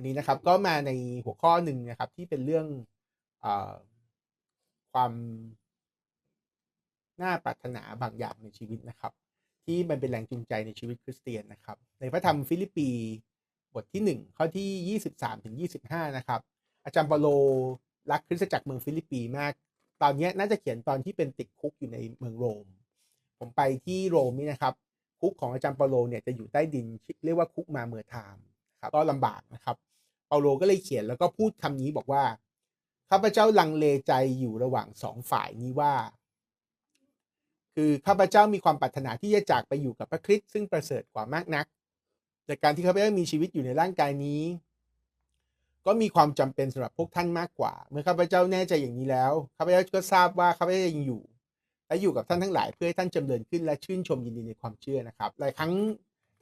วันนี้นะครับก็มาในหัวข้อหนึ่งนะครับ ที่เป็นเรื่องอความน่าปรารถนาบางอย่างในชีวิตนะครับ ที่มันเป็นแรงจูงใจในชีวิตคริสเตียนนะครับ ในพระธรรมฟิลิปปีบทที่ 1 ข้อที่ 23ถึง25 นะครับ อาจารย์เปโลรักคริสตจักรเมืองฟิลิปปีมาก ตอนนี้น่าจะเขียนตอนที่เป็นติดคุกอยู่ในเมืองโรม ผมไปที่โรมนี่นะครับ คุกของอาจารย์เปโลเนี่ยจะอยู่ใต้ดินเรียกว่าคุกมาเมอร์ไทม์ครับก็ลำบากนะครับ เปาโลก็เลยเขียนแล้วก็พูดคำนี้บอกว่าข้าพเจ้าลังเลใจอยู่ระหว่างสองฝ่ายนี้ว่า คือข้าพเจ้ามีความปรารถนาที่จะจากไปอยู่กับพระคริสต์ซึ่งประเสริฐกว่ามากนักแต่การที่ข้าพเจ้ามีชีวิตอยู่ในร่างกายนี้ ก็มีความจำเป็นสำหรับพวกท่านมากกว่า เมื่อข้าพเจ้าแน่ใจอย่างนี้แล้วข้าพเจ้าก็ทราบว่าข้าพเจ้ายังอยู่ และอยู่กับท่านทั้งหลายเพื่อให้ท่านจำเริญขึ้นและชื่นชมยินดีในความเชื่อนะครับหลายครั้ง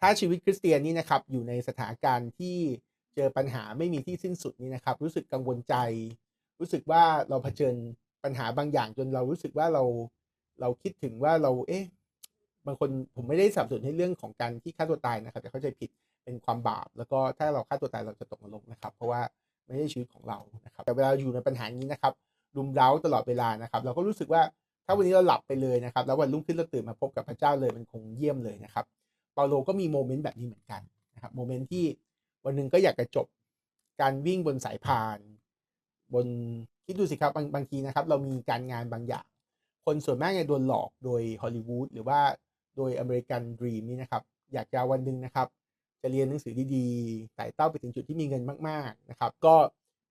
ถ้าชีวิตคริสเตียนนี่นะครับอยู่ในสถานการณ์ที่ เจอปัญหาไม่มีที่สิ้นสุดนี่นะครับ รู้สึกกังวลใจ รู้สึกว่าเราเผชิญปัญหาบางอย่างจนเรารู้สึกว่าเราเราคิดถึงว่าเราเอ๊ะบางคนผมไม่ได้สับสนให้เรื่องของการที่ฆ่าตัวตายนะครับ แต่เข้าใจผิดเป็นความบาป แล้วก็ถ้าเราฆ่าตัวตายเราจะตกนรกนะครับ เพราะว่าไม่ใช่ชีวิตของเรานะครับ แต่เวลาอยู่ในปัญหานี้นะครับรุมเร้าตลอดเวลานะครับ เราก็รู้สึกว่าถ้าวันนี้เราหลับไปเลยนะครับ แล้ววันรุ่งขึ้นเราตื่นมาพบกับพระเจ้าเลยมันคงเยี่ยมเลยนะครับเปาโลก็มีโมเมนต์แบบนี้เหมือนกันนะครับโมเมนต์ที่ วันหนึ่งก็อยากจะจบการวิ่งบนสายพาน บนคิดดูสิครับบางบางทีนะครับ เรามีการงานบางอย่าง คนส่วนมากเนี่ยโดนหลอกโดยฮอลลีวูดหรือว่าโดยอเมริกันดรีมนี่นะครับ อยากจะวันหนึ่งนะครับ จะเรียนหนังสือดีๆไต่เต้าไปถึงจุดที่มีเงินมาก ๆนะครับ ก็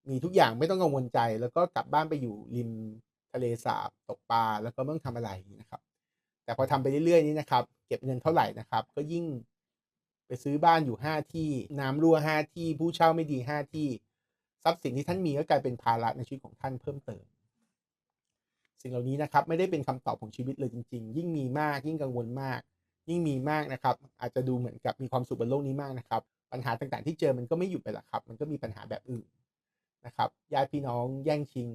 มีทุกอย่างไม่ต้องกังวลใจ แล้วก็กลับบ้านไปอยู่ริมทะเลสาบตกปลาแล้วก็ไม่ต้องทำอะไรนะครับ แต่พอทำไปเรื่อยๆนี้นะครับ เก็บเงินเท่าไหร่นะครับ ก็ยิ่ง ไปซื้อบ้านอยู่ห้าที่น้ำรั่วห้าที่ผู้เช่าไม่ดีห้าที่ ทรัพย์สินที่ท่านมีก็กลายเป็นภาระในชีวิตของท่านเพิ่มเติม สิ่งเหล่านี้นะครับไม่ได้เป็นคำตอบของชีวิตเลยจริง ๆ ยิ่งมีมากยิ่งกังวลมาก ยิ่งมีมากนะครับ อาจจะดูเหมือนกับมีความสุขบนโลกนี้มากนะครับ ปัญหาต่างๆที่เจอมันก็ไม่หยุดไปหรอกครับ มันก็มีปัญหาแบบอื่นนะครับญาติพี่น้องแย่งชิง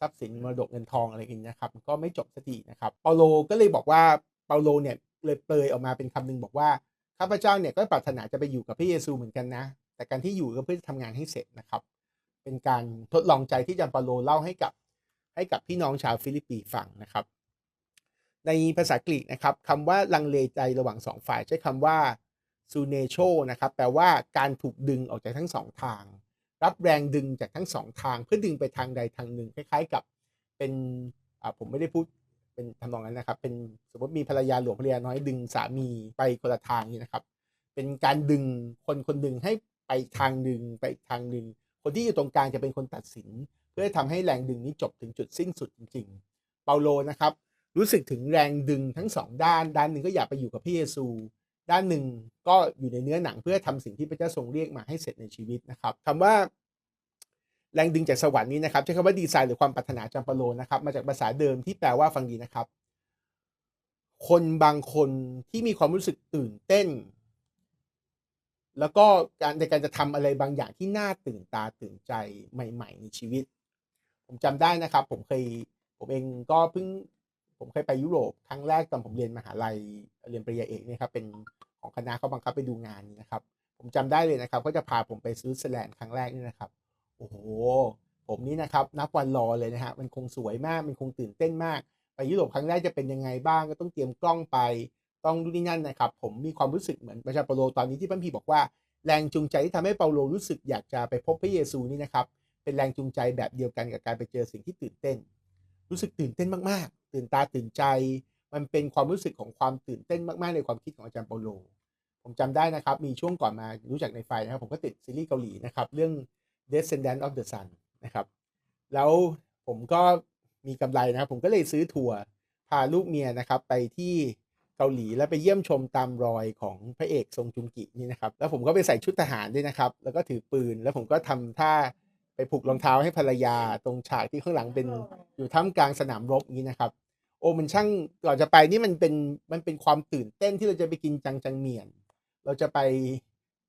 ทรัพย์สินมรดกเงินทองอะไรอย่างนี้นะครับ ก็ไม่จบสักทีนะครับเปาโลก็เลยบอกว่าเปาโลเนี่ยเลยเปลยออกมาเป็นคำหนึ่งบอกว่า ข้าพเจ้าเนี่ยก็ปรารถนาจะไปอยู่กับพระเยซูเหมือนกันนะ แต่การที่อยู่ก็เพื่อทำงานให้เสร็จนะครับ เป็นการทดลองใจที่จันปาโลเล่าให้กับให้กับพี่น้องชาวฟิลิปปีฟังนะครับ ในภาษากรีกนะครับคำว่าลังเลใจระหว่างสองฝ่ายใช้คำว่าซูเนโชนะครับแปลว่าการถูกดึงออกจากทั้งสองทาง รับแรงดึงจากทั้งสองทาง เพื่อดึงไปทางใดทางหนึ่ง คล้าย ๆ กับเป็นผมไม่ได้พูด เป็นทำนองนั้นนะครับ เป็นสมมติมีภรรยาหลวงภรรยาน้อยดึงสามีไปคนละทางนี่นะครับ เป็นการดึงคนคนหนึ่งให้ไปทางหนึ่งไปอีกทางหนึ่งคนที่อยู่ตรงกลางจะเป็นคนตัดสิน เพื่อทำให้แรงดึงนี้จบถึงจุดสิ้นสุดจริง ๆ เปาโลนะครับ รู้สึกถึงแรงดึงทั้งสองด้าน ด้านหนึ่งก็อยากไปอยู่กับพระเยซู ด้านหนึ่งก็อยู่ในเนื้อหนังเพื่อทำสิ่งที่พระเจ้าทรงเรียกมาให้เสร็จในชีวิตนะครับคำว่า แรงดึงจากสวรรค์นี้นะครับใช้คำว่าดีไซน์หรือความปรารถนาจำปโลนะครับ มาจากภาษาเดิมที่แปลว่าฟังดีนะครับ คนบางคนที่มีความรู้สึกตื่นเต้น แล้วก็การในการจะทำอะไรบางอย่างที่น่าตื่นตาตื่นใจใหม่ ๆ ในชีวิต ผมจำได้นะครับ ผมเคยผมเองก็เพิ่งผมเคยไปยุโรปครั้งแรกตอนผมเรียนมหาลัยเรียนปริญญาเอกเนี่ยครับเป็นของคณะเขาบังคับไปดูงานนะครับ ผมจำได้เลยนะครับเขาจะพาผมไปสวิตเซอร์แลนครั้งแรกนี่นะครับ อ้โห ผมนี่นะครับ นับวันรอเลยนะฮะ มันคงสวยมาก มันคงตื่นเต้นมาก ไปยุโรปครั้งแรกจะเป็นยังไงบ้างก็ต้องเตรียมกล้องไป ต้องดูนี่นั่นนะครับ ผมมีความรู้สึกเหมือนประชาเปโลตอนนี้ที่พันพีบอกว่าแรงจูงใจที่ทำให้เปาโลรู้สึกอยากจะไปพบพระเยซูนี่นะครับ เป็นแรงจูงใจแบบเดียวกันกับการไปเจอสิ่งที่ตื่นเต้น รู้สึกตื่นเต้นมากๆ ตื่นตาตื่นใจ มันเป็นความรู้สึกของความตื่นเต้นมากๆในความคิดของอาจารย์เปาโล ผมจำได้นะครับ มีช่วงก่อนมารู้จักในไฟนะครับ ผมก็ติดซีรีส์เกาหลีนะครับ เรื่อง Descendant of the Sun นะครับ แล้วผมก็มีกำไรนะครับ ผมก็เลยซื้อทัวร์พาลูกเมียนะครับ ไปที่เกาหลีแล้วไปเยี่ยมชมตามรอยของพระเอกทรงจุงกินี่นะครับ แล้วผมก็ไปใส่ชุดทหารด้วยนะครับ แล้วก็ถือปืน แล้วผมก็ทำท่าไปผูกรองเท้าให้ภรรยาตรงฉากที่ข้างหลังเป็นอยู่ท่ามกลางสนามรบนี้นะครับ โอ้มันช่างก่อนจะไปนี่มันเป็นมันเป็นความตื่นเต้นที่เราจะไปกินจังจังเมียน เราจะไป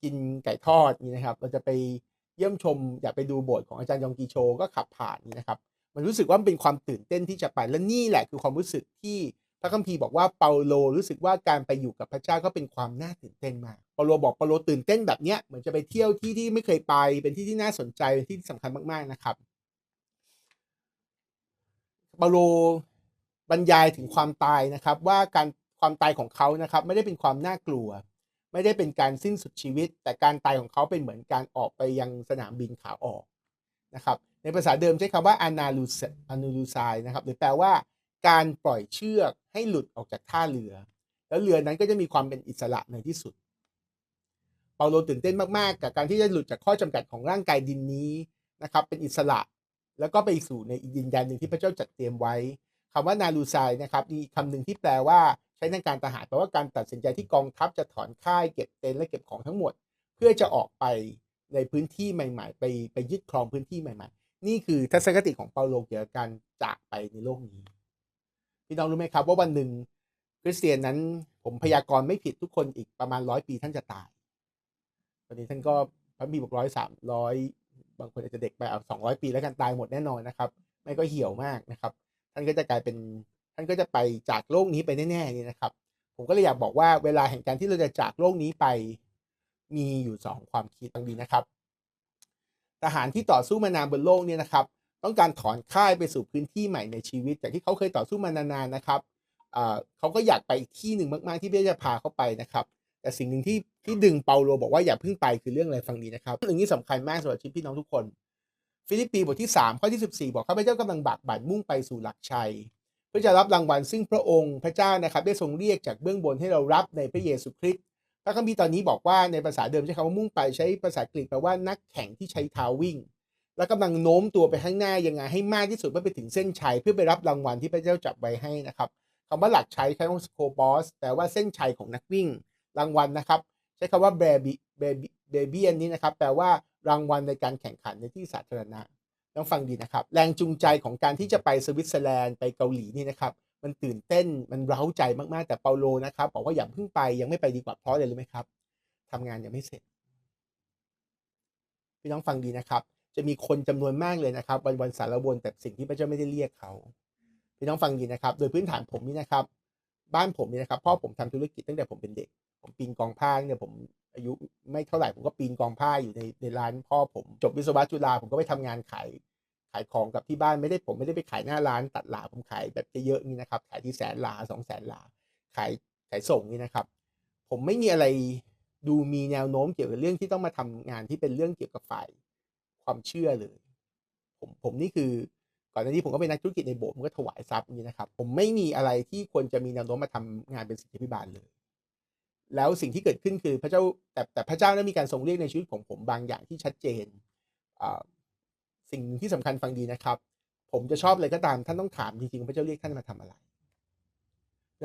กินไก่ทอดนี่นะครับ เราจะไป เยี่ยมชมอยากไปดูโบสถ์ของอาจารย์ยองกีโชก็ขับผ่านนี่นะครับ มันรู้สึกว่ามันเป็นความตื่นเต้นที่จะไปและนี่แหละคือความรู้สึกที่พระคัมภีร์บอกว่าเปาโลรู้สึกว่าการไปอยู่กับพระเจ้าก็เป็นความน่าตื่นเต้นมากเปาโลบอกเปาโลตื่นเต้นแบบเนี้ยเหมือนจะไปเที่ยวที่ที่ไม่เคยไปเป็นที่ที่น่าสนใจเป็นที่ที่สำคัญมากๆนะครับเปาโลบรรยายถึงความตายนะครับ ว่าการความตายของเขานะครับ ไม่ได้เป็นความน่ากลัว ไม่ได้เป็นการสิ้นสุดชีวิต แต่การตายของเขาเป็นเหมือนการออกไปยังสนามบินขาออกนะครับในภาษาเดิมใช้คำว่า a n a l u s a n a l u s i นะครับหรือแปลว่าการปล่อยเชือกให้หลุดออกจากท่าเรือ แล้วเรือนั้นก็จะมีความเป็นอิสระในที่สุด เปาโลตื่นเต้นมาก ๆ กับการที่จะหลุดจากข้อจำกัดของร่างกายดินนี้นะครับเป็นอิสระแล้วก็ไปสู่ในอีกดินแดนหนึ่งที่พระเจ้าจัดเตรียมไว้คำว่านาลูไซนะครับมีคำหนึ่งที่แปลว่า ใช้ในการทหารแปลว่าการตัดสินใจที่กองทัพจะถอนค่ายเก็บเต็นท์และเก็บของทั้งหมด เพื่อจะออกไปในพื้นที่ใหม่ๆ ไปไปยึดครองพื้นที่ใหม่ ๆ นี่คือทัศนคติของเปาโลเกี่ยวกับการจากไปในโลกนี้พี่น้องรู้ไหมครับว่าวันหนึ่งคริสเตียนนั้นผมพยากรณ์ไม่ผิดทุกคนอีกประมาณร้อยปีท่านจะตายตอนนี้ท่านก็พระมีบอกร้อยสามร้อยบางคนอาจจะเด็กไปเอาสองร้อยปีแล้วกันตายหมดแน่นอนนะครับ ไม่ก็เหี่ยวมากนะครับ ท่านก็จะกลายเป็น ท่านก็จะไปจากโลกนี้ไปแน่ๆนี่นะครับ ผมก็เลยอยากบอกว่าเวลาแห่งการที่เราจะจากโลกนี้ไปมีอยู่สองความคิดดังนี้นะครับ ทหารที่ต่อสู้มานานบนโลกเนี่ยนะครับ ต้องการถอนค่ายไปสู่พื้นที่ใหม่ในชีวิตจากที่เขาเคยต่อสู้มานานๆนะครับเขาก็อยากไปอีกที่หนึ่งมากๆที่พระจะพาเขาไปนะครับ แต่สิ่งหนึ่งที่ที่ดึงเปาโลบอกว่าอย่าเพิ่งไปคือเรื่องอะไรฟังดีนะครับเรื่องนี้สำคัญมากสำหรับชีวิตพี่น้องทุกคน ฟิลิปปีบทที่3ข้อที่ 14 บอกข้าพเจ้ากำลังบักบั่นมุ่งไปสู่หลักชัย พื่อจะรับรางวัลซึ่งพระองค์พระเจ้านะครับได้ทรงเรียกจากเบื้องบนให้เรารับในพระเยซูคริสต์พระคัมภีร์ตอนนี้บอกว่าในภาษาเดิมใช้คำว่ามุ่งไปใช้ภาษากรีกแปลว่านักแข่งที่ใช้เท้าวิ่ง และกำลังโน้มตัวไปข้างหน้ายังไงให้มากที่สุดเพื่อไปถึงเส้นชัยเพื่อไปรับรางวัลที่พระเจ้าจับไว้ให้นะครับคำว่าหลักชัยใช้คำว่าสโคบอสแต่ว่าเส้นชัยของนักวิ่ง รางวัลนะครับ ใช้คำว่าเบบีเบบีเบบีอันนี้นะครับแปลว่ารางวัลในการแข่งขันในที่สาธารณะ ต้องฟังดีนะครับ แรงจูงใจของการที่จะไปสวิตเซอร์แลนด์ไปเกาหลีนี่นะครับ มันตื่นเต้นมันเร้าใจมากๆแต่เปาโลนะครับบอกว่าอย่าเพิ่งไปยังไม่ไปดีกว่าเพราะอะไรรู้ไหมครับทำงานยังไม่เสร็จพี่น้องฟังดีนะครับ จะมีคนจำนวนมากเลยนะครับ วันวันสารวนแต่สิ่งที่พระเจ้าไม่ได้เรียกเขาพี่น้องฟังดีนะครับ โดยพื้นฐานผมนี่นะครับ บ้านผมนี่นะครับพ่อผมทำธุรกิจตั้งแต่ผมเป็นเด็ก ผมปีนกองผ้าเนี่ยผม อายุไม่เท่าไหร่ผมก็ปีนกองผ้าอยู่ในในร้านพ่อผมจบวิศวะจุฬาผมก็ไปทำงานขายขายของกับที่บ้านไม่ได้ผมไม่ได้ไปขายหน้าร้านตัดหลาผมขายแบบเยอะๆนี่นะครับ ขายที่แสนหลาสองแสนหลาขายขายส่งนี่นะครับ ผมไม่มีอะไรดูมีแนวโน้มเกี่ยวกับเรื่องที่ต้องมาทำงานที่เป็นเรื่องเกี่ยวกับฝ่ายความเชื่อเลย ผมผมนี่คือก่อนหน้านี้ผมก็เป็นนักธุรกิจในโบสถ์ผมก็ถวายทรัพย์นี่นะครับ ผมไม่มีอะไรที่ควรจะมีแนวโน้มมาทำงานเป็นสิทธิพิบาลเลย แล้วสิ่งที่เกิดขึ้นคือพระเจ้าแต่แต่พระเจ้าได้มีการทรงเรียกในชีวิตของผมบางอย่างที่ชัดเจนสิ่งที่สำคัญฟังดีนะครับ ผมจะชอบอะไรก็ตามท่านต้องถามจริงๆพระเจ้าเรียกท่านมาทำอะไร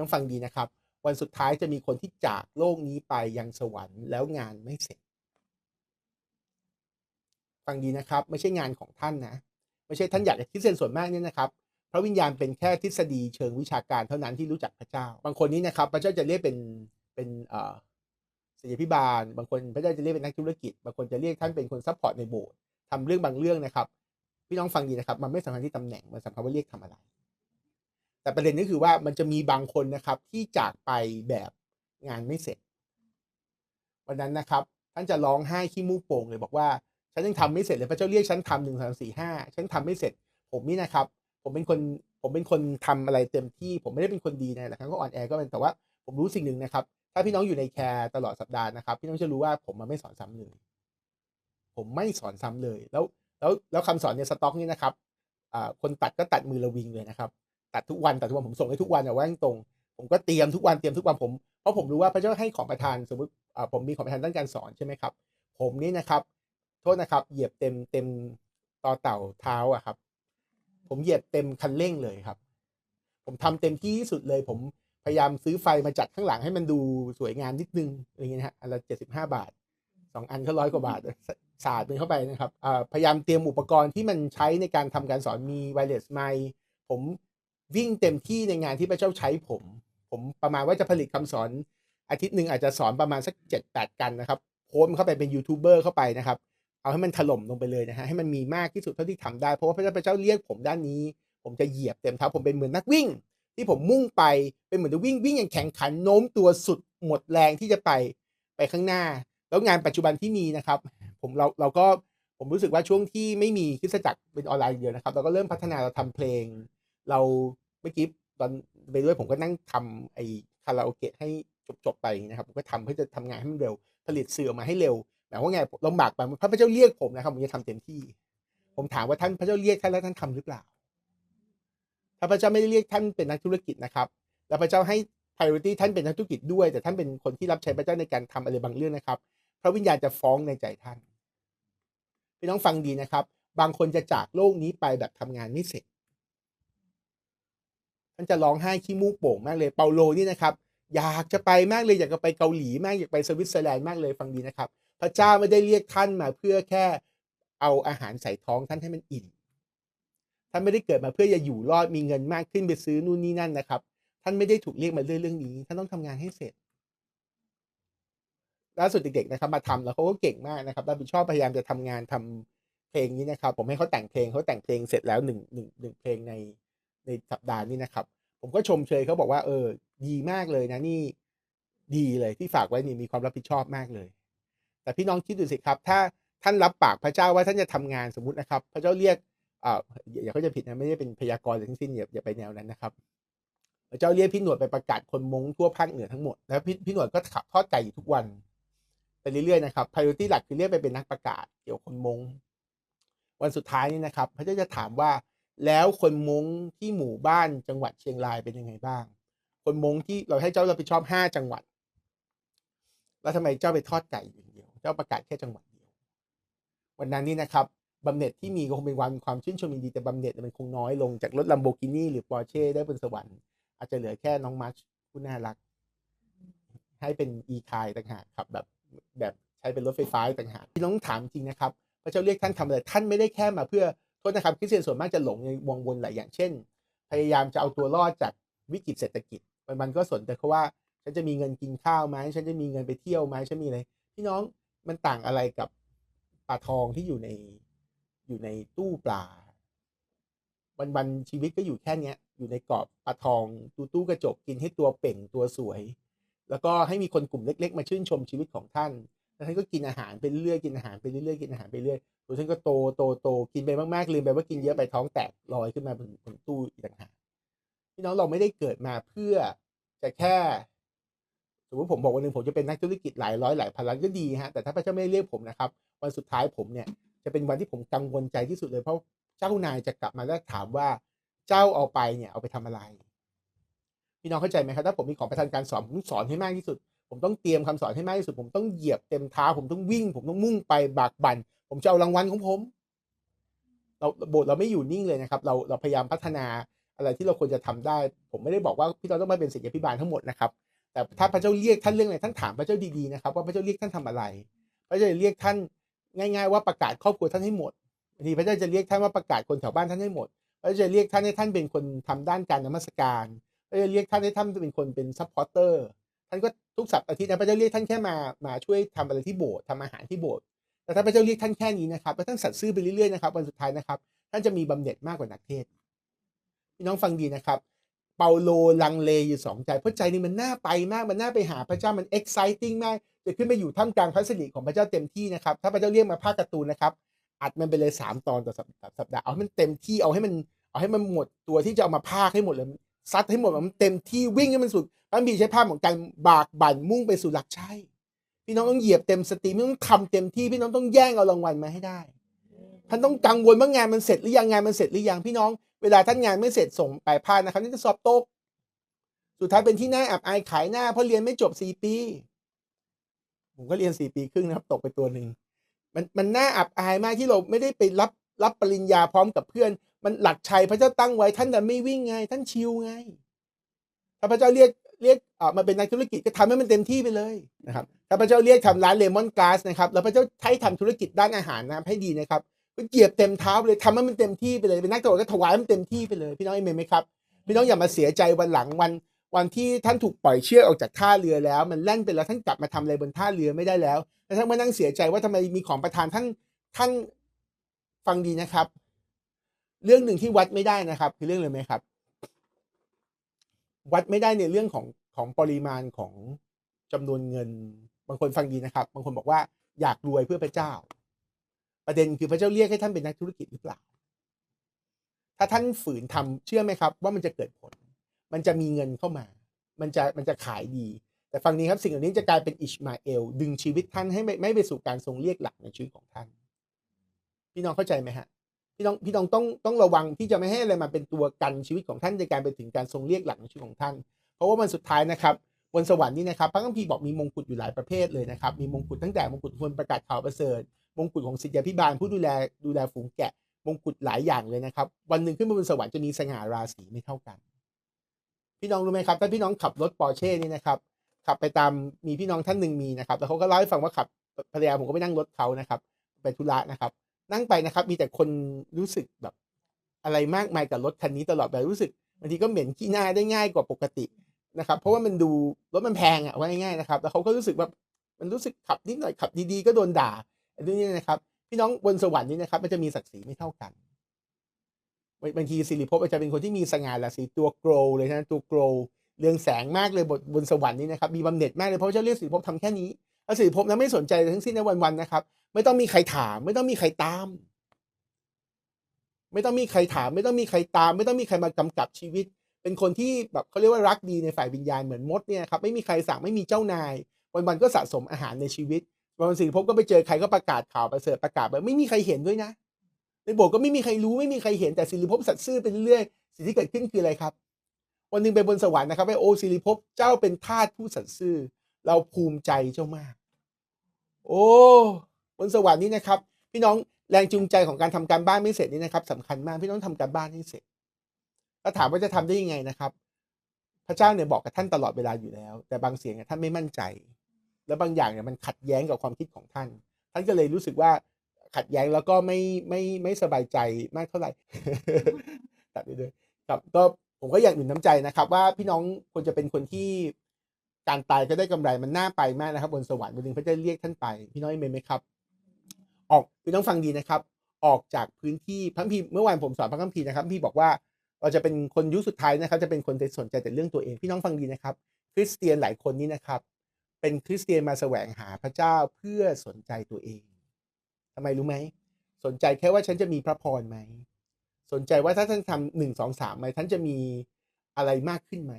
ต้องฟังดีนะครับ วันสุดท้ายจะมีคนที่จากโลกนี้ไปยังสวรรค์แล้วงานไม่เสร็จ ฟังดีนะครับ ไม่ใช่งานของท่านนะ ไม่ใช่ท่านอยากจะคิดเซนส่วนมากเนี่ยนะครับพระวิญญาณเป็นแค่ทฤษฎีเชิงวิชาการเท่านั้นที่รู้จักพระเจ้า บางคนนี้นะครับ พระเจ้าจะเรียกเป็น เป็นเอ่อศิลพิบาล บางคนพระเจ้าจะเรียกเป็นนักธุรกิจ บางคนจะเรียกท่านเป็นคนซัพพอร์ตในโบสถ์ทำเรื่องบางเรื่องนะครับ พี่น้องฟังดีนะครับ มันไม่สำคัญที่ตำแหน่ง มันสำคัญว่าเรียกทำอะไร แต่ประเด็นก็คือว่ามันจะมีบางคนนะครับที่จากไปแบบงานไม่เสร็จ วันนั้นนะครับ ท่านจะร้องไห้ขี้มูกโป่งเลยบอกว่า ฉันยังทำไม่เสร็จเลยพระเจ้าเรียกฉันทำหนึ่งสามสี่ห้าฉันทำไม่เสร็จ ผมนี่นะครับ ผมเป็นคนผมเป็นคนทำอะไรเต็มที่ ผมไม่ได้เป็นคนดีนะแต่ครั้งก็อ่อนแอก็เป็นแต่ว่า ผมรู้สิ่งหนึ่งนะครับ ถ้าพี่น้องอยู่ในแคร์ตลอดสัปดาห์นะครับ พี่น้องจะรู้ว่าผมมันไม่สอนซ้ำเลย ผมไม่สอนซ้ำเลย แล้วแล้วแล้วคำสอนในสต็อกนี่นะครับคนตัดก็ตัดมือระวิงเลยนะครับ ตัดทุกวันตัดทุกวันผมส่งให้ทุกวันอะว่าตรง ผมก็เตรียมทุกวันเตรียมทุกวันผมเพราะผมรู้ว่าพระเจ้าให้ของประทานสมมติผมมีของประทานด้านการสอนใช่ไหมครับ ผมนี่นะครับ โทษนะครับ เหยียบเต็มเต็มต่อเต่าเท้าอะครับ ผมเหยียบเต็มคันเร่งเลยครับ ผมทำเต็มที่ที่สุดเลย ผม พยายามซื้อไฟมาจัดข้างหลังให้มันดูสวยงามนิดนึงอะไรเงี้ยฮะอันละเจ็ดสิบห้าบาทสองอันก็ร้อยกว่าบาทสาดมันเข้าไปนะครับพยายามเตรียมอุปกรณ์ที่มันใช้ในการทำการสอนมีไวเลสไมค์ผมวิ่งเต็มที่ในงานที่พระเจ้าใช้ผม ผมประมาณว่าจะผลิตคำสอนอาทิตย์หนึ่งอาจจะสอนประมาณสักเจ็ดแปดกันนะครับโพสเข้าไปเป็นยูทูบเบอร์เข้าไปนะครับ เอาให้มันถล่มลงไปเลยนะฮะให้มันมีมากที่สุดเท่าที่ทำได้เพราะว่าพระเจ้าเรียกผมด้านนี้ ผมจะเหยียบเต็มเท้าผมเป็นเหมือนนักวิ่ง ที่ผมมุ่งไปเป็นเหมือนจะวิ่งวิ่งอย่างแข่งขันโน้มตัวสุดหมดแรงที่จะไปไปข้างหน้า แล้วงานปัจจุบันที่มีนะครับ ผมเราเราก็ผมรู้สึกว่าช่วงที่ไม่มีคริสจักรเป็นออนไลน์อย่างเดียวนะครับ เราก็เริ่มพัฒนาเราทำเพลง เราเมื่อกี้ตอนไปด้วยผมก็นั่งทำไอ้คาราโอเกะให้จบๆไปนะครับ ผมก็ทำเพื่อจะทำงานให้มันเร็ว ผลิตสื่อออกมาให้เร็วหมายว่าไงลำบากไปพระเจ้าเรียกผมนะครับผมจะทำเต็มที่ ผมถามว่าท่านพระเจ้าเรียกท่านแล้วท่านทำหรือเปล่า ถ้าพระเจ้าไม่ได้เรียกท่านเป็นนักธุรกิจนะครับ แล้วพระเจ้าให้ priority ท่านเป็นนักธุรกิจด้วย แต่ท่านเป็นคนที่รับใช้พระเจ้าในการทำอะไรบางเรื่องนะครับ พระวิญญาณจะฟ้องในใจท่านพี่น้องฟังดีนะครับ บางคนจะจากโลกนี้ไปแบบทำงานไม่เสร็จ ท่านจะร้องไห้ขี้มูกโป่งมากเลย เปาโลนี่นะครับ อยากจะไปมากเลยอยากจะไปเกาหลีมากอยากไปสวิตเซอร์แลนด์มากเลยฟังดีนะครับ พระเจ้าไม่ได้เรียกท่านมาเพื่อแค่เอาอาหารใส่ท้องท่านให้มันอิ่ม ท่านไม่ได้เกิดมาเพื่อจะอยู่รอดมีเงินมากขึ้นไปซื้อนู่นนี่นั่นนะครับ ท่านไม่ได้ถูกเรียกมาเรื่องเรื่องนี้ ท่านต้องทำงานให้เสร็จล่าสุดเด็กๆนะครับมาทำแล้วเขาก็เก่งมากนะครับรับผิดชอบพยายามจะทำงานทำเพลงนี้นะครับ ผมให้เขาแต่งเพลงเขาแต่งเพลงเสร็จแล้วหนึ่งหนึ่งหนึ่งเพลงในในสัปดาห์นี้นะครับ ผมก็ชมเชยเขาบอกว่า เออ ดีมากเลยนะนี่ดีเลยที่ฝากไว้นี่มีความรับผิดชอบมากเลย แต่พี่น้องคิดดูสิครับ ถ้าท่านรับปากพระเจ้าว่าท่านจะทำงานสมมุตินะครับ พระเจ้าเรียก อ่าอย่าเขาใจะผิดนะไม่ได้เป็นพยากรณ์อะไรทั้งสิ้นอย่าอย่าไปแนวนั้นนะครับเจ้าเรียกพี่หนวดไปประกาศคนมงทั่วภาคเหนือทั้งหมดแล้วพี่พี่หนวดก็ขับทอดไก่อยู่ทุกวันไปเรื่อยๆนะครับ priority หลักคือเรียกไปเป็นนักประกาศเกี่ยวกับคนมงวันสุดท้ายนี่นะครับ พระเจ้าจะถามว่าแล้วคนมงที่หมู่บ้านจังหวัดเชียงรายเป็นยังไงบ้าง คนมงที่เราให้เจ้ารับผิดชอบห้าจังหวัด แล้วทำไมเจ้าไปทอดไก่อย่างเดียว เจ้าประกาศแค่จังหวัดเดียว วันนั้นนี่นะครับ บำเหน็จที่มีก็คงเป็นควันความชื่นชมยินดีแต่บำเหน็จมันคงน้อยลงจากรถลัมโบกินีหรือปอร์เช่ได้บนสวรรค์อาจจะเหลือแค่น้องมัชผู้น่ารัก ให้เป็นอีคายต่างหากครับ แบบแบบใช้เป็นรถไฟฟ้าต่างหากพี่น้องถามจริงนะครับพระเจ้าเรียกท่านทำอะไรท่านไม่ได้แค่มาเพื่อโทษนะครับคริสเตียนส่วนมากจะหลงในวงวนหลายอย่างเช่น พยายามจะเอาตัวรอดจากวิกฤตเศรษฐกิจมันก็สนแต่เขาว่า ฉันจะมีเงินกินข้าวไหมฉันจะมีเงินไปเที่ยวไหมฉันมีอะไรพี่น้องมันต่างอะไรกับปลาทองที่อยู่ใน อยู่ในตู้ปลา วันวันๆชีวิตก็อยู่แค่เนี้ย อยู่ในกรอบปลาทองตู้ตู้กระจกกินให้ตัวเป่งตัวสวย แล้วก็ให้มีคนกลุ่มเล็ก ๆ มาชื่นชมชีวิตของท่านแล้วท่านก็กินอาหารไปเรื่อยๆกินอาหารไปเรื่อยๆกินอาหารไปเรื่อยตัวท่านก็โตโตโตกินไปมากๆลืมไปว่ากินเยอะไปท้องแตกลอยขึ้นมาบนบนตู้อีกต่างหากพี่น้องเราไม่ได้เกิดมาเพื่อจะแค่สมมติผมบอกวันหนึ่งผมจะเป็นนักธุรกิจหลายร้อยหลายพันล้านก็ดีฮะแต่ถ้าพระเจ้าไม่เรียกผมนะครับ วันสุดท้ายผมเนี่ย จะเป็นวันที่ผมกังวลใจที่สุดเลย เพราะเจ้านายจะกลับมาแล้วถามว่าเจ้าเอาไปเนี่ยเอาไปทำอะไรพี่น้องเข้าใจไหมครับถ้าผมมีของประทานการสอนผมต้องสอนให้มากที่สุด ผมต้องเตรียมคำสอนให้มากที่สุด ผมต้องเหยียบเต็มเท้า ผมต้องวิ่ง ผมต้องมุ่งไปบากบั่นผมจะเอารางวัลของผม เราโบสถ์เราไม่อยู่นิ่งเลยนะครับ เราเราพยายามพัฒนาอะไรที่เราควรจะทำได้ ผมไม่ได้บอกว่าพี่เราต้องมาเป็นศิษยาพิบาลทั้งหมดนะครับ แต่ถ้าพระเจ้าเรียกท่านเรื่องอะไรท่านถามพระเจ้าดีๆนะครับ ว่าพระเจ้าเรียกท่านทำอะไร พระเจ้าเรียกท่าน ง่าย ๆ ว่าประกาศครอบครัวท่านให้หมดบางทีพระเจ้าจะเรียกท่านว่าประกาศคนแถวบ้านท่านให้หมดพระเจ้าจะเรียกท่านให้ท่านเป็นคนทำด้านการนมัสการพระเจ้าเรียกท่านให้ท่านเป็นคนเป็นซัพพอร์เตอร์ท่านก็ทุกสัปดาห์อาทิตย์นะพระเจ้าเรียกท่านแค่มามาช่วยทำอะไรที่โบสถ์ทำอาหารที่โบสถ์แต่ถ้าพระเจ้าเรียกท่านแค่นี้นะครับแล้วท่านสัตย์ซื่อไปเรื่อยๆนะครับวันสุดท้ายนะครับท่านจะมีบำเหน็จมากกว่านักเทศน์พี่น้องฟังดีนะครับ เปาโลลังเลอยู่สองใจเพราะใจนี่มันน่าไปมากมันน่าไปหาพระเจ้ามัน exciting มาก จะขึ้นไปอยู่ท่ามกลางพระสิริของพระเจ้าเต็มที่นะครับ ถ้าพระเจ้าเรียกมาภาคการ์ตูนนะครับ อัดมันไปเลยสามตอนต่อสัปสัปดาห์ เอาให้มันเต็มที่ เอาให้มัน เอาให้มันหมดตัวที่จะเอามาภาคให้หมดเลย ซัดให้หมดมันเต็มที่วิ่งให้มันสุดพระบีใช้ภาพของการบากบั่นมุ่งไปสู่หลักชัยพี่น้องต้องเหยียบเต็มสตรีมพี่น้องทำเต็มที่ พี่น้องต้องแย่งเอารางวัลมาให้ได้ท่านต้องกังวลว่างานมันเสร็จหรือยังงานมันเสร็จหรือยังพี่น้อง เวลาท่านงานไม่เสร็จส่งไปพลาดนะครับนี่จะสอบตก สุดท้ายเป็นที่น่าอับอายขายหน้าเพราะเรียนไม่จบสี่ปี ผมก็เรียนสี่ปีครึ่งนะครับ ตกไปตัวหนึ่งมันมันน่าอับอายมากที่เราไม่ได้ไปรับรับปริญญาพร้อมกับเพื่อน มันหลักชัยพระเจ้าตั้งไว้ท่านแต่ไม่วิ่งไง ท่านชิวไง ถ้าพระเจ้าเรียกเรียกเออมาเป็นนักธุรกิจก็ทำให้มันเต็มที่ไปเลยนะครับ ถ้าพระเจ้าเรียกทำร้านเลมอนกาสนะครับ แล้วพระเจ้าใช้ทำธุรกิจด้านอาหารนะให้ดีนะครับ ก็เหยียบเต็มเท้าเลยทำให้มันเต็มที่ไปเลย เป็นนักตลกก็ถวายมันเต็มที่ไปเลย พี่น้องเอเมนไหมครับ พี่น้องอย่ามาเสียใจวันหลังวัน วันที่ท่านถูกปล่อยเชือกออกจากท่าเรือแล้ว มันแล่นไปแล้วท่านกลับมาทำอะไรบนท่าเรือไม่ได้แล้วแล้วท่านมานั่งเสียใจว่าทำไมมีของประทานท่านท่านฟังดีนะครับ เรื่องหนึ่งที่วัดไม่ได้นะครับ คือเรื่องอะไรไหมครับ วัดไม่ได้ในเรื่องของของปริมาณของจำนวนเงิน บางคนฟังดีนะครับ บางคนบอกว่าอยากรวยเพื่อพระเจ้า ประเด็นคือพระเจ้าเรียกให้ท่านเป็นนักธุรกิจหรือเปล่า ถ้าท่านฝืนทำเชื่อไหมครับ ว่ามันจะเกิดผล มันจะมีเงินเข้ามา มันจะมันจะขายดี แต่ฟังนี้ครับสิ่งเหล่านี้จะกลายเป็นอิชมาเอล ดึงชีวิตท่านให้ไม่ไม่ไปสู่การทรงเรียกหลักในชีวิตของท่าน พี่น้องเข้าใจไหมฮะพี่น้องพี่น้องต้องต้องระวังที่จะไม่ให้อะไรมาเป็นตัวกันชีวิตของท่านในการไปถึงการทรงเรียกหลักในชีวิตของท่าน เพราะว่ามันสุดท้ายนะครับบนสวรรค์นี่นะครับพระคัมภีร์บอกมีมงกุฎอยู่หลายประเภทเลยนะครับ มีมงกุฎตั้งแต่มงกุฎคนประกาศข่าวประเสริฐมงกุฎของศิษยาพิบาลผู้ดูแลดูแลฝูงแกะ มงกุฎหลายอย่างเลยนะครับ วันหนึ่งขึ้นมาบนสวรรค์จะมีสง่าราศีไม่เท่ากัน พี่น้องรู้ไหมครับถ้าพี่น้องขับรถปอร์เช่นี่นะครับขับไปตามมีพี่น้องท่านหนึ่งมีนะครับแล้วเขาก็เล่าให้ฟังว่าขับภรรยาผมก็ไปนั่งรถเขานะครับไปธุระนะครับ นั่งไปนะครับ มีแต่คนรู้สึกแบบอะไรมากมายกับรถคันนี้ตลอดแบบรู้สึกบางทีก็เหม็นขี้หน้าได้ง่ายกว่าปกตินะครับ เพราะว่ามันดูรถมันแพงอะว่าง่ายๆนะครับแล้วเขาก็รู้สึกแบบมันรู้สึกขับนิดหน่อยขับดีๆก็โดนด่าอันนี้นะครับ พี่น้องบนสวรรค์นี่นะครับ มันจะมีศักดิ์ศรีไม่เท่ากัน บางทีสิริภพอาจจะเป็นคนที่มีสง่าราศีตัวโกลเลยนะตัวโกลเรืองแสงมากเลยบนบนสวรรค์นี่นะครับมีบำเหน็จมากเลยเพราะเจ้าเรียกสิริภพทำแค่นี้แล้วสิริภพนั้นไม่สนใจทั้งสิ้นในวันๆนะครับ ไม่ต้องมีใครถาม ไม่ต้องมีใครตาม ไม่ต้องมีใครถาม ไม่ต้องมีใครตาม ไม่ต้องมีใครมากำกับชีวิต เป็นคนที่แบบเขาเรียกว่ารักดีในฝ่ายวิญญาณเหมือนมดเนี่ยครับไม่มีใครสั่งไม่มีเจ้านาย วันๆก็สะสมอาหารในชีวิตวันสิริภพก็ไปเจอใครก็ประกาศข่าวประเสริฐประกาศแบบไม่มีใครเห็นด้วยนะ ในโบสถ์ก็ไม่มีใครรู้ไม่มีใครเห็นแต่สิริภพสัตย์ซื่อไปเรื่อยสิ่งที่เกิดขึ้นคืออะไรครับ วันหนึ่งไปบนสวรรค์นะครับไอโอสิริภพเจ้าเป็นทาสผู้สัตย์ซื่อ เราภูมิใจเจ้ามาก โอ้บนสวรรค์นี้นะครับ พี่น้องแรงจูงใจของการทำการบ้านไม่เสร็จนี่นะครับสำคัญมากพี่น้องทำการบ้านให้เสร็จแล้วถามว่าจะทำได้ยังไงนะครับ พระเจ้าเนี่ยบอกกับท่านตลอดเวลาอยู่แล้ว แต่บางเสียงท่านไม่มั่นใจ แล้วบางอย่างเนี่ยมันขัดแย้งกับความคิดของท่าน ท่านก็เลยรู้สึกว่า ขัดแย้งแล้วก็ไม่ไม่ไม่สบายใจมากเท่าไหร่ตัดไปด้วยครับก็ผมก็อยากหนุนน้ำใจนะครับ ว่าพี่น้องควรจะเป็นคนที่การตายก็ได้กำไรมันน่าไปมากนะครับ บนสวรรค์วันหนึ่งพระเจ้าเรียกท่านไป พี่น้องเอเมนไหมครับ ออกพี่น้องฟังดีนะครับ ออกจากพื้นที่พระคัมภีร์เมื่อวานผมสอนพระคัมภีร์นะครับพี่บอกว่าเราจะเป็นคนยุคสุดท้ายนะครับ จะเป็นคนที่สนใจแต่เรื่องตัวเอง พี่น้องฟังดีนะครับ คริสเตียนหลายคนนี้นะครับ เป็นคริสเตียนมาแสวงหาพระเจ้าเพื่อสนใจตัวเอง ทำไมรู้ไหม สนใจแค่ว่าฉันจะมีพระพรไหม สนใจว่าถ้าท่านทำหนึ่งสองสามไหมท่านจะมีอะไรมากขึ้นไหม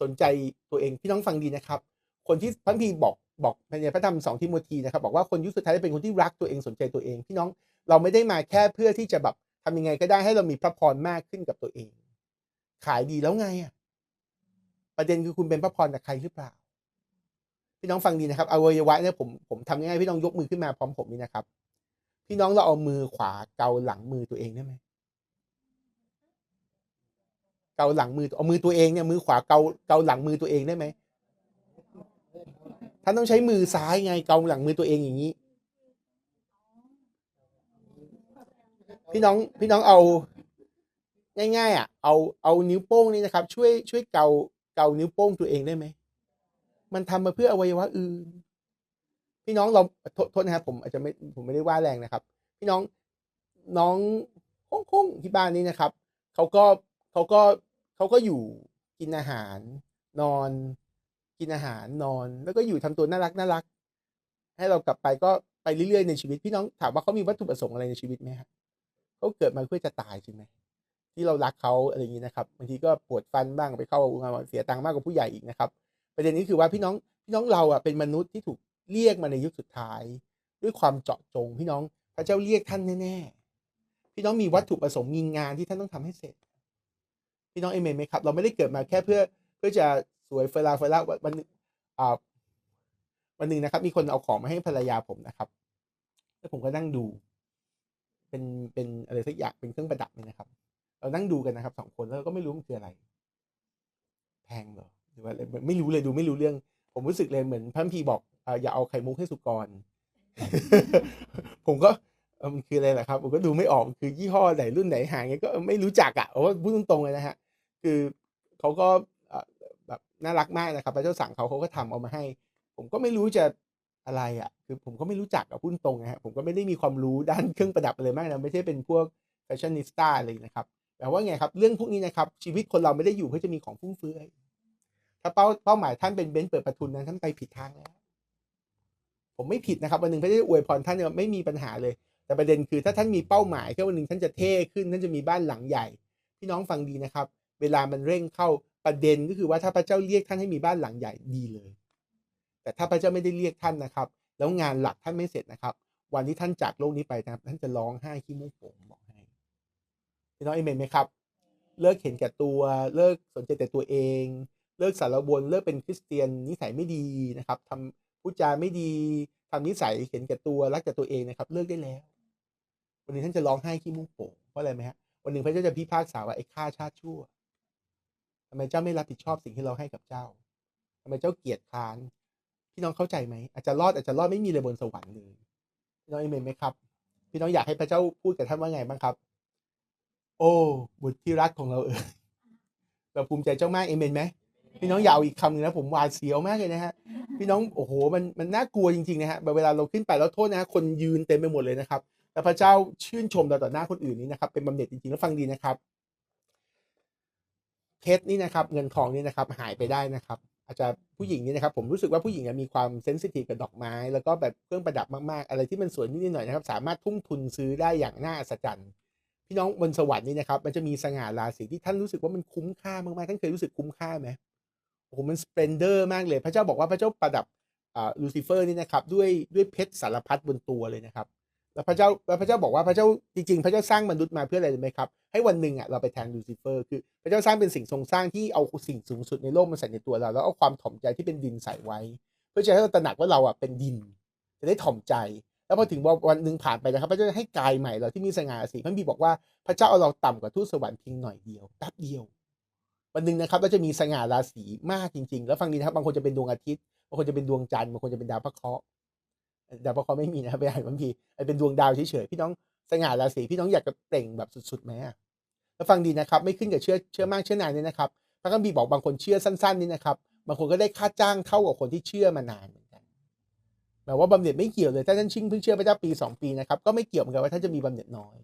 สนใจตัวเองพี่น้องฟังดีนะครับ คนที่พระพีบอกบอกในพระธรรมสองทิโมธีนะครับ บอกว่าคนยุคสุดท้ายเป็นคนที่รักตัวเองสนใจตัวเอง พี่น้องเราไม่ได้มาแค่เพื่อที่จะแบบทำยังไงก็ได้ให้เรามีพระพรมากขึ้นกับตัวเอง ขายดีแล้วไงอะประเด็นคือคุณเป็นพระพรกับใครหรือเปล่า พี่น้องฟังดีนะครับอวัยวะเนี่ยผมผมทำง่ายๆพี่น้องยกมือขึ้นมาพร้อมผมนี่นะครับ พี่น้องเราเอามือขวาเกาหลังมือตัวเองได้ไหมเกาหลังมือเอามือตัวเองเนี่ยมือขวาเกาเกาหลังมือตัวเองได้ไหมท่านต้องใช้มือซ้ายไงเกาหลังมือตัวเองอย่างนี้ พี่น้องพี่น้องเอาง่ายๆอะเอาเอานิ้วโป้งนี่นะครับ ช่วยช่วยเกาเกานิ้วโป้งตัวเองได้ไหม มันทำมาเพื่ออวัยวะอื่น พี่น้องเราโทษนะครับผมอาจจะไม่ผมไม่ได้ว่าแรงนะครับ พี่น้องน้องคงคงที่บ้านนี้นะครับเขาก็เขาก็เขาก็อยู่กินอาหาร นอน กินอาหารนอน แล้วก็อยู่ทำตัวน่ารักน่ารัก ให้เรากลับไปก็ไปเรื่อยๆในชีวิต พี่น้องถามว่าเขามีวัตถุประสงค์อะไรในชีวิตไหมครับเขาเกิดมาเพื่อจะตายจริงไหมที่เรารักเขาอะไรอย่างนี้นะครับบางทีก็ปวดฟันบ้างไปเข้างานเสียตังค์มากกว่าผู้ใหญ่อีกนะครับ ประเด็นนี้คือว่าพี่น้องพี่น้องเราอะเป็นมนุษย์ที่ถูกเรียกมาในยุคสุดท้าย ด้วยความเจาะจง พี่น้องพระเจ้าเรียกท่านแน่ๆพี่น้องมีวัตถุประสงค์มีงานที่ท่านต้องทำให้เสร็จ พี่น้องเอเมนไหมครับ เราไม่ได้เกิดมาแค่เพื่อเพื่อจะสวยเฟลาเฟลาวันอ่าวันหนึ่งนะครับ มีคนเอาของมาให้ภรรยาผมนะครับแล้วผมก็นั่งดูเป็นเป็นอะไรสักอย่างเป็นเครื่องประดับเนี่ยนะครับ เรานั่งดูกันนะครับสองคนแล้วก็ไม่รู้มันคืออะไร แพงเหรอ รือว่าอะไรไม่รู้เลยดูไม่รู้เรื่อง ผมรู้สึกเลยเหมือนพระพีบอกอย่าเอาไข่มุกให้สุกร ผมก็มันคืออะไรล่ะครับ ผมก็ดูไม่ออกคือยี่ห้อไหนรุ่นไหนหางเงี้ยก็ไม่รู้จักอะโอ้พูดตรงๆเลยนะฮะ คือเขาก็แบบน่ารักมากนะครับพระเจ้าสั่งเขาเขาก็ทำเอามาให้ ผมก็ไม่รู้จะอะไรอะ คือผมก็ไม่รู้จักอะพูดตรงนะฮะผมก็ไม่ได้มีความรู้ด้านเครื่องประดับอะไรมากนะไม่ใช่เป็นพวกแฟชั่นนิสต้าอะไรนะครับแปลว่าไงครับเรื่องพวกนี้นะครับชีวิตคนเราไม่ได้อยู่เพื่อจะมีของฟุ่มเฟือย ถ้าเป้าเป้าหมายท่านเป็นเบนซ์เปิดประทุนนั้นท่านไปผิดทางแล้ว ผมไม่ผิดนะครับ วันหนึ่งพระเจ้าอวยพรท่านไม่มีปัญหาเลย แต่ประเด็นคือถ้าท่านมีเป้าหมายแค่วันหนึ่งท่านจะเท่ขึ้นท่านจะมีบ้านหลังใหญ่ พี่น้องฟังดีนะครับ เวลามันเร่งเข้าประเด็นก็คือว่าถ้าพระเจ้าเรียกท่านให้มีบ้านหลังใหญ่ดีเลย แต่ถ้าพระเจ้าไม่ได้เรียกท่านนะครับ แล้วงานหลักท่านไม่เสร็จนะครับ วันที่ท่านจากโลกนี้ไปนะครับ ท่านจะร้องไห้ขี้มูกโป่งบอกให้พี่น้องเอเมนไหมครับ เลิกเห็นแก่ตัวเลิกสนใจแต่ตัวเอง เลิกสารวนเลิกเป็นคริสเตียนนิสัยไม่ดีนะครับทำพูดจาไม่ดีทำนิสัยเห็นแก่ตัวรักแต่ตัวเองนะครับ เลิกได้แล้ว วันนี้ท่านจะร้องไห้ขี้มูกโป่งเพราะอะไรไหมฮะวันหนึ่งพระเจ้าจะพิพากษาว่าไอ้ข้าชาติชั่วทำไมเจ้าไม่รับผิดชอบสิ่งที่เราให้กับเจ้าทำไมเจ้าเกลียดค้านพี่น้องเข้าใจไหมอาจจะรอดอาจจะรอดไม่มีเลยบนสวรรค์เลยพี่น้องเอเมนไหมครับ พี่น้องอยากให้พระเจ้าพูดกับท่านว่าไงบ้างครับ โอ้บุตรที่รักของเราเออเราภูมิใจเจ้ามากเอเมนไหม พี่น้องยากเอาอีกคำหนึ่งนะผมหวาดเสียวมากเลยนะฮะพี่น้องโอ้โหมันมันน่ากลัวจริงๆนะฮะเวลาเราขึ้นไปแล้วโทษนะฮะคนยืนเต็มไปหมดเลยนะครับแล้วพระเจ้าชื่นชมเราต่อหน้าคนอื่นนี้นะครับเป็นบำเหน็จจริงๆแล้วฟังดีนะครับเคสนี้นะครับเงินทองนี่นะครับหายไปได้นะครับ อาจจะผู้หญิงนี่นะครับผมรู้สึกว่าผู้หญิงเนี่ยมีความเซนซิทีฟกับดอกไม้ แล้วก็แบบเครื่องประดับมากๆ อะไรที่มันสวยนิดหน่อยนะครับ สามารถทุ่มทุนซื้อได้อย่างน่าอัศจรรย์พี่น้องบนสวรรค์นี่นะครับ มันจะมีสง่าราศีที่ท่านรู้สึกว่ามันคุ้มค่ามากๆท่านเคยรู้สึกคุ้มค่าไหม โอ้โหมันสเปนเดอร์มากเลย พระเจ้าบอกว่าพระเจ้าประดับอ่าลูซิเฟอร์นี่นะครับด้วยด้วยเพชรสารพัดบนตัวเลยนะครับ แล้วพระเจ้าแล้วพระเจ้าบอกว่าพระเจ้าจริงๆ พระเจ้าสร้างมนุษย์มาเพื่ออะไรรู้ไหมครับ ให้วันหนึ่งอะเราไปแทนลูซิเฟอร์คือพระเจ้าสร้างเป็นสิ่งทรงสร้างที่เอาสิ่งสูงสุดในโลกมาใส่ในตัวเรา แล้วเอาความถ่อมใจที่เป็นดินใส่ไว้ เพื่อจะให้เราตระหนักว่าเราอะเป็นดิน จะได้ถ่อมใจ แล้วพอถึงวันหนึ่งผ่านไปนะครับ พระเจ้าให้กายใหม่เราที่มีสง่าราศีพระบีบอกว่าพระเจ้าเอาเราต่ำกว่าทูตสวรรค์เพียงหน่อยเดียวแป๊บเดียว วันหนึ่งนะครับเราจะมีสง่าราศีมากจริง ๆ แล้วฟังดีนะครับบางคนจะเป็นดวงอาทิตย์บางคนจะเป็นดวงจันทร์บางคนจะเป็นดาวพระเคราะห์ดาวพระเคราะห์ไม่มีนะไปอ่านบางทีเป็นดวงดาวเฉยๆพี่น้องสง่าราศีพี่น้องอยากจะเปล่งแบบสุดๆไหมแล้วฟังดีนะครับ ไม่ขึ้นกับเชื่อเชื่อมากเชื่อนานเนี่ยนะครับพระคัมภีร์บอกบางคนเชื่อสั้นๆนี่นะครับบางคนก็ได้ค่าจ้างเท่ากับคนที่เชื่อมานานเหมือนกันแปลว่าบำเหน็จไม่เกี่ยวเลยถ้าท่านชิงเพิ่งเชื่อพระเจ้าปีสองปีนะครับก็ไม่เกี่ยวเหมือนกันว่าท่านจะมีบำเหน็จน้อย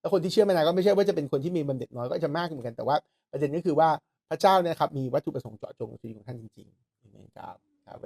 แล้วคนที่เชื่อมานานก็ไม่ใช่ว่าจะเป็นคนที่มีบำเหน็จน้อยก็จะมากเหมือนกันแต่ว่า ประเด็นก็คือว่าพระเจ้าเนี่ยครับมีวัตถุประสงค์เจาะจงในชีวิตของท่านจริงๆครับครับ